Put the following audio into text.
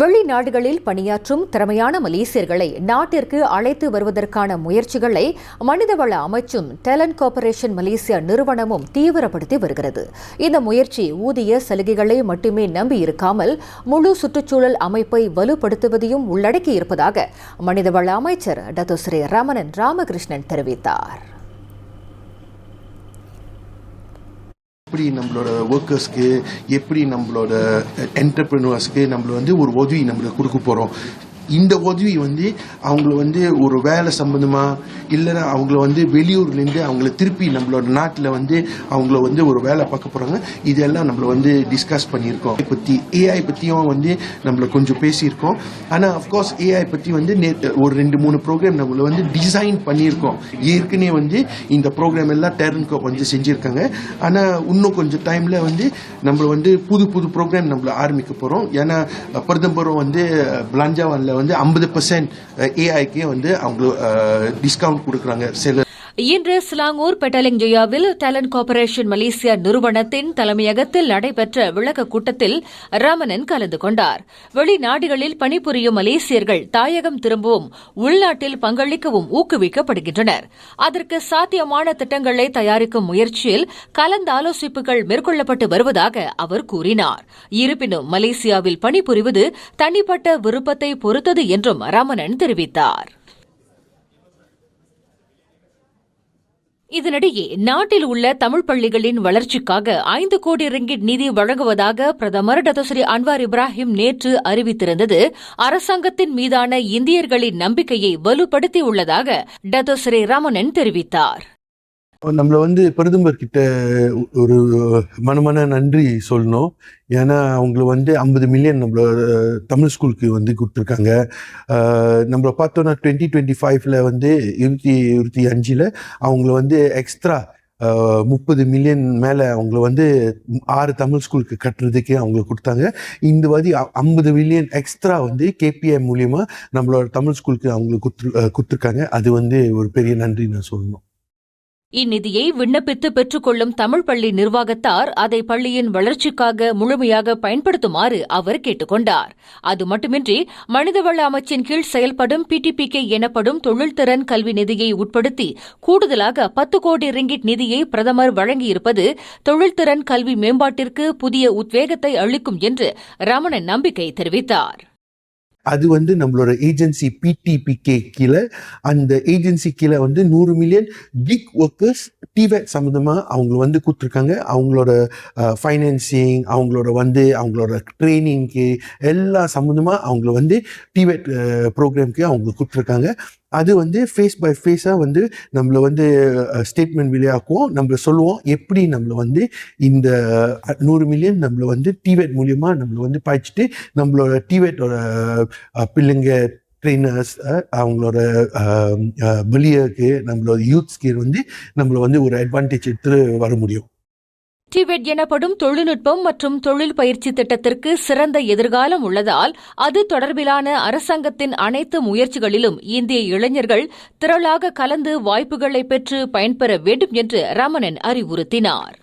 வெளிநாடுகளில் பணியாற்றும் திறமையான மலேசியர்களை நாட்டிற்கு அழைத்து வருவதற்கான முயற்சிகளை மனிதவள அமைச்சும் டேலண்ட் கார்ப்பரேஷன் மலேசியா நிறுவனமும் தீவிரப்படுத்தி வருகிறது. இந்த முயற்சி ஊதிய சலுகைகளை மட்டுமே நம்பியிருக்காமல் முழு சுற்றுச்சூழல் அமைப்பை வலுப்படுத்துவதையும் உள்ளடக்கி இருப்பதாக மனிதவள அமைச்சர் டத்துஸ்ரீ ரமணன் ராமகிருஷ்ணன் தெரிவித்தார். எப்படி நம்மளோட ஒர்க்கர்ஸ்க்கு எப்படி நம்மளோட eh, என்டர்பிரினர்ஸ்க்கு நம்மள வந்து ஒரு உதவி நம்மளுக்கு கொடுக்க போகிறோம் இந்த உதவி வந்து அவங்கள வந்து ஒரு வேலை சம்பந்தமா இல்லைன்னா அவங்கள வந்து வெளியூர்லேருந்து அவங்கள திருப்பி நம்மளோட நாட்டில் வந்து அவங்கள வந்து ஒரு வேலை பார்க்க போகிறாங்க இதெல்லாம் நம்மள வந்து டிஸ்கஸ் பண்ணியிருக்கோம். இதை பற்றி ஏஐ பற்றியும் வந்து நம்மள கொஞ்சம் பேசியிருக்கோம். ஆனால் அஃப்கோர்ஸ் ஏஐ பற்றி வந்து நே- ஒரு ரெண்டு மூணு ப்ரோக்ராம் நம்மளை வந்து டிசைன் பண்ணியிருக்கோம். ஏற்கனவே வந்து இந்த ப்ரோக்ராம் எல்லாம் டேரன்கோ வந்து செஞ்சுருக்காங்க. ஆனால் இன்னும் கொஞ்சம் டைமில் வந்து நம்மளை வந்து புது புது ப்ரோக்ராம் நம்மள ஆரம்பிக்க போகிறோம் ஏன்னா பிரதம்பரம் வந்து பிளாஞ்சாவானில் வந்து ஐம்பது பர்சன்ட் ஏஐக்கே வந்து அவங்க டிஸ்கவுண்ட் கொடுக்குறாங்க. சில இன்று சிலாங்கூர் பெட்டலிங் ஜெயாவில் டேலண்ட் கார்ப்பரேஷன் மலேசியா நிறுவனத்தின் தலைமையகத்தில் நடைபெற்ற விளக்க கூட்டத்தில் ரமணன் கலந்து கொண்டார். வெளிநாடுகளில் பணிபுரியும் மலேசியர்கள் தாயகம் திரும்பவும் உள்நாட்டில் பங்களிக்கவும் ஊக்குவிக்கப்படுகின்றனர். அதற்கு சாத்தியமான திட்டங்களை தயாரிக்கும் முயற்சியில் கலந்தாலோசிப்புகள் மேற்கொள்ளப்பட்டு வருவதாக அவர் கூறினார். இருப்பினும் மலேசியாவில் பணிபுரிவது தனிப்பட்ட விருப்பத்தை பொறுத்தது என்றும் ரமணன் தெரிவித்தார். இதனிடையே நாட்டில் உள்ள தமிழ் பள்ளிகளின் வளர்ச்சிக்காக ஐந்து கோடி ரிங்கிட் நிதி வழங்குவதாக பிரதமர் டத்தஸ்ரீ அன்வார் இப்ராஹிம் நேற்று அறிவித்திருந்தது. அரசாங்கத்தின் மீதான இந்தியர்களின் நம்பிக்கையை வலுப்படுத்தியுள்ளதாக டத்தஸ்ரீ ரமணன் தெரிவித்தார். நம்மளை வந்து பிரதமர் கிட்ட ஒரு மனமான நன்றி சொல்லணும். ஏன்னா அவங்கள வந்து ஐம்பது மில்லியன் நம்மளோட தமிழ் ஸ்கூலுக்கு வந்து கொடுத்துருக்காங்க. நம்மளை நம்மள பார்த்தோன்னா டுவெண்ட்டி டுவெண்ட்டி ஃபைவ்ல வந்து இருபத்தி இருபத்தி அஞ்சில் அவங்கள வந்து எக்ஸ்ட்ரா முப்பது மில்லியன் மேலே அவங்கள வந்து ஆறு தமிழ் ஸ்கூலுக்கு கட்டுறதுக்கு அவங்களுக்கு கொடுத்தாங்க. இந்த மாதிரி ஐம்பது மில்லியன் எக்ஸ்ட்ரா வந்து கேபிஐ மூலியமாக நம்மளோட தமிழ் ஸ்கூலுக்கு அவங்களுக்கு கொடுத்து கொடுத்துருக்காங்க. அது வந்து ஒரு பெரிய நன்றி நான் சொல்லணும். இந்நிதியை விண்ணப்பித்து பெற்றுக்கொள்ளும் தமிழ் பள்ளி நிர்வாகத்தார் அதை பள்ளியின் வளர்ச்சிக்காக முழுமையாக பயன்படுத்துமாறு அவர் கேட்டுக்கொண்டார். அது மட்டுமின்றி மனிதவள அமைச்சின் கீழ் செயல்படும் பிடிபிகே எனப்படும் தொழில்திறன் கல்வி நிதியை உட்படுத்தி கூடுதலாக பத்து கோடி ரிங்கிட் நிதியை பிரதமர் வழங்கியிருப்பது தொழில்திறன் கல்வி மேம்பாட்டிற்கு புதிய உத்வேகத்தை அளிக்கும் என்று ரமணன் நம்பிக்கை தெரிவித்தார். அது வந்து நம்மளோட ஏஜென்சி பிடிபிகே கீழே. அந்த ஏஜென்சி கீழே வந்து நூறு மில்லியன் கிக் ஒர்க்கர்ஸ் டிவேட் சம்மந்தமாக அவங்க வந்து கொடுத்துருக்காங்க அவங்களோட ஃபைனான்சிங் அவங்களோட வந்து அவங்களோட ட்ரைனிங்க்கு எல்லா சம்மந்தமாக அவங்கள வந்து டிவேட் ப்ரோக்ராம்க்கு அவங்க கொடுத்துருக்காங்க அது வந்து ஃபேஸ் பை ஃபேஸாக வந்து நம்மளை வந்து ஸ்டேட்மெண்ட் வெளியாக்குவோம். நம்மளை சொல்லுவோம். எப்படி நம்மளை வந்து இந்த நூறு மில்லியன் நம்மளை வந்து டிவேட் மூலியமா நம்மளை வந்து பாய்ச்சிட்டு நம்மளோட டிவேட்டோட பிள்ளைங்க ட்ரெயினர்ஸ் அவங்களோட வெளியருக்கு நம்மளோட யூத்ஸ்க்கு வந்து நம்மளை வந்து ஒரு அட்வான்டேஜ் எடுத்து வர முடியும். டிவெட் எனப்படும் தொழில்நுட்பம் மற்றும் தொழில் பயிற்சி திட்டத்திற்கு சிறந்த எதிர்காலம் உள்ளதால் அது தொடர்பிலான அரசாங்கத்தின் அனைத்து முயற்சிகளிலும் இந்திய இளைஞர்கள் திரளாக கலந்து வாய்ப்புகளை பெற்று பயன்பெற வேண்டும் என்று ரமணன் அறிவுறுத்தினார்.